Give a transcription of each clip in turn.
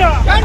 Justice!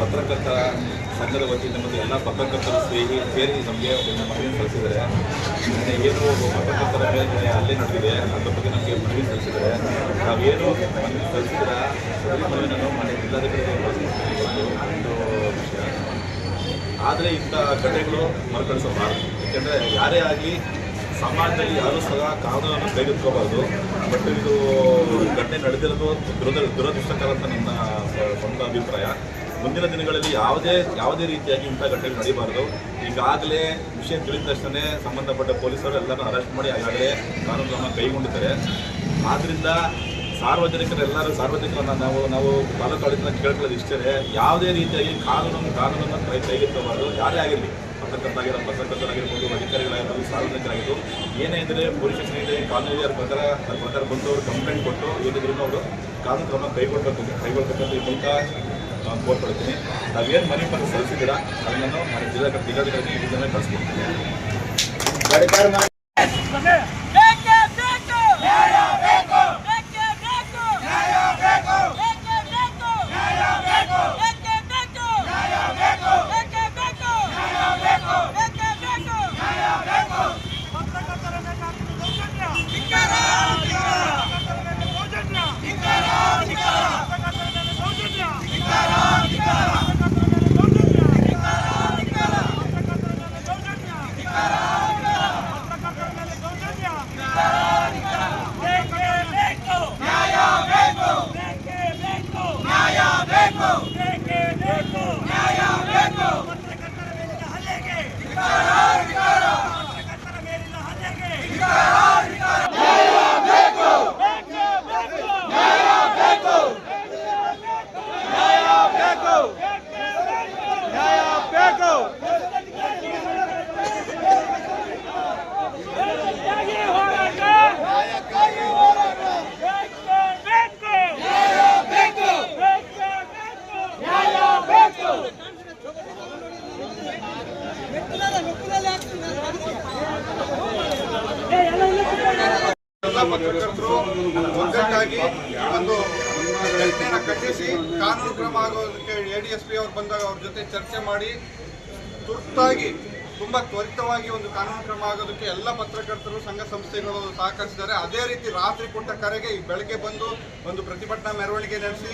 ಪತ್ರಕರ್ತರ ಸಂಘದ ವತಿಯಿಂದ ಮತ್ತು ಎಲ್ಲ ಪತ್ರಕರ್ತರು ಸೇರಿ ಸೇರಿ ನಮಗೆ ಮನವಿ ಸಲ್ಲಿಸಿದ್ದಾರೆ. ಏನು ಪತ್ರಕರ್ತರ ಮೇಲೆ ಅಲ್ಲೇ ನಡೆದಿದೆ, ಅದರ ಬಗ್ಗೆ ನಮಗೆ ಮನವಿ ಸಲ್ಲಿಸಿದ್ದಾರೆ. ನಾವೇನು ಮನವಿ ಸಲ್ಲಿಸಿದ್ರ ಮನವಿಯನ್ನು ಮನೆ ಜಿಲ್ಲಾಧಿಕಾರಿಗೆ ಒಂದು ವಿಷಯ. ಆದರೆ ಇಂಥ ಘಟನೆಗಳು ಮರುಕಳಿಸಬಾರದು. ಯಾಕೆಂದರೆ ಯಾರೇ ಆಗಲಿ ಸಮಾಜದಲ್ಲಿ ಯಾರೂ ಸಹ ಕಾನೂನನ್ನು ಕೈಗೆತ್ಕೋಬಾರ್ದು ಬಟ್ ಇದು ಘಟನೆ ನಡೆದಿರೋದು ದುರದ, ದುರದೃಷ್ಟಕರ ಅಂತ ನನ್ನ ಸ್ವಂತ ಅಭಿಪ್ರಾಯ. ಮುಂದಿನ ದಿನಗಳಲ್ಲಿ ಯಾವುದೇ ಯಾವುದೇ ರೀತಿಯಾಗಿ ಇಂಥ ಘಟನೆ ನಡೀಬಾರ್ದು. ಈಗಾಗಲೇ ವಿಷಯ ತಿಳಿದ ತಕ್ಷಣ ಸಂಬಂಧಪಟ್ಟ ಪೊಲೀಸರು ಎಲ್ಲರೂ ಅರೆಸ್ಟ್ ಮಾಡಿ ಈಗಾಗಲೇ ಕಾನೂನು ಕ್ರಮ ಕೈಗೊಂಡಿದ್ದಾರೆ. ಆದ್ದರಿಂದ ಸಾರ್ವಜನಿಕರೆಲ್ಲರೂ, ಸಾರ್ವಜನಿಕರನ್ನ ನಾವು ನಾವು ತಾಲೂಕು ಆಡಳಿತ ಕೇಳ್ಕೊಳ್ಳೋದು ಇಷ್ಟೇ ಯಾವುದೇ ರೀತಿಯಾಗಿ ಕಾನೂನು, ಕಾನೂನನ್ನು ಕೈ, ಕೈಗೆತ್ತಬಾರ್ದು. ಯಾರೇ ಆಗಿರಲಿ ಪತ್ರಕರ್ತರಾಗಿರೋ ಪತ್ರಕರ್ತರಾಗಿರ್ಬೋದು ಅಧಿಕಾರಿಗಳಾಗಿರ್ಬೋದು, ಸಾರ್ವಜನಿಕರಾಗಿದ್ದು, ಏನೇ ಇದ್ದರೆ ಪೊಲೀಸ್ ಸ್ಟೇಷನ್ಗೆ ಕಾನೂನು ಅವ್ರ ಪ್ರಕಾರ ಅವ್ರ ಪ್ರಕಾರ ಬಂದು ಕಂಪ್ಲೇಂಟ್ ಕೊಟ್ಟು ಏನಿದ್ರು ಅವರು ಕಾನೂನು ಕ್ರಮ ಕೈಗೊಳ್ಬೇಕು, ಕೈಗೊಳ್ಬೇಕಂತ ಈ ಮೂಲಕ ನಾನು ಕೋರ್ಕೊಳ್ತೀನಿ ನಾವೇನು ಮನೆ ಪತ್ರ ಸಲ್ಲಿಸಿದ್ದೀರಾ ಅದನ್ನು ನಾನು ಜಿಲ್ಲಾ ಜಿಲ್ಲಾಧಿಕಾರಿ ಇದನ್ನು ಕಳಿಸ್ಕೊಡ್ತೀನಿ. ಎಲ್ಲ ಪತ್ರಕರ್ತರು ಒಗ್ಗಟ್ಟಾಗಿ ಒಂದು ಘಟನೆನ ಖಂಡಿಸಿ ಕಾನೂನು ಕ್ರಮ ಆಗೋದಕ್ಕೆ ಎ ಡಿ ಎಸ್ ಪಿ ಅವ್ರು ಬಂದಾಗ ಅವ್ರ ಜೊತೆ ಚರ್ಚೆ ಮಾಡಿ ತುರ್ತಾಗಿ ತುಂಬ ತ್ವರಿತವಾಗಿ ಒಂದು ಕಾನೂನು ಕ್ರಮ ಆಗೋದಕ್ಕೆ ಎಲ್ಲ ಪತ್ರಕರ್ತರು ಸಂಘ ಸಂಸ್ಥೆಗಳು ಸಹಕರಿಸಿದ್ದಾರೆ ಅದೇ ರೀತಿ ರಾತ್ರಿ ಕೊಟ್ಟ ಕರೆಗೆ ಈ ಬೆಳಗ್ಗೆ ಬಂದು ಒಂದು ಪ್ರತಿಭಟನಾ ಮೆರವಣಿಗೆ ನಡೆಸಿ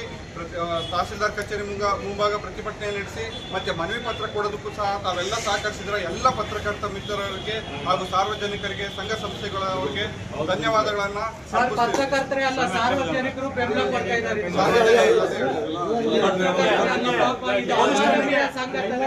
ತಹಸೀಲ್ದಾರ್ ಕಚೇರಿ ಮುಂಗ ಮುಂಭಾಗ ಪ್ರತಿಭಟನೆ ನಡೆಸಿ ಮತ್ತೆ ಮನವಿ ಪತ್ರ ಕೊಡೋದಕ್ಕೂ ಸಹ ತಾವೆಲ್ಲ ಸಹಕರಿಸಿದ್ರೆ ಎಲ್ಲ ಪತ್ರಕರ್ತ ಮಿತ್ರರಿಗೆ ಹಾಗೂ ಸಾರ್ವಜನಿಕರಿಗೆ ಸಂಘ ಸಂಸ್ಥೆಗಳವರಿಗೆ ಧನ್ಯವಾದಗಳನ್ನ ಸರ್ ಅರ್ಪಿಸ್ತೀನಿ. ಪತ್ರಕರ್ತರೇ ಅಲ್ಲ ಸಾರ್ವಜನಿಕರು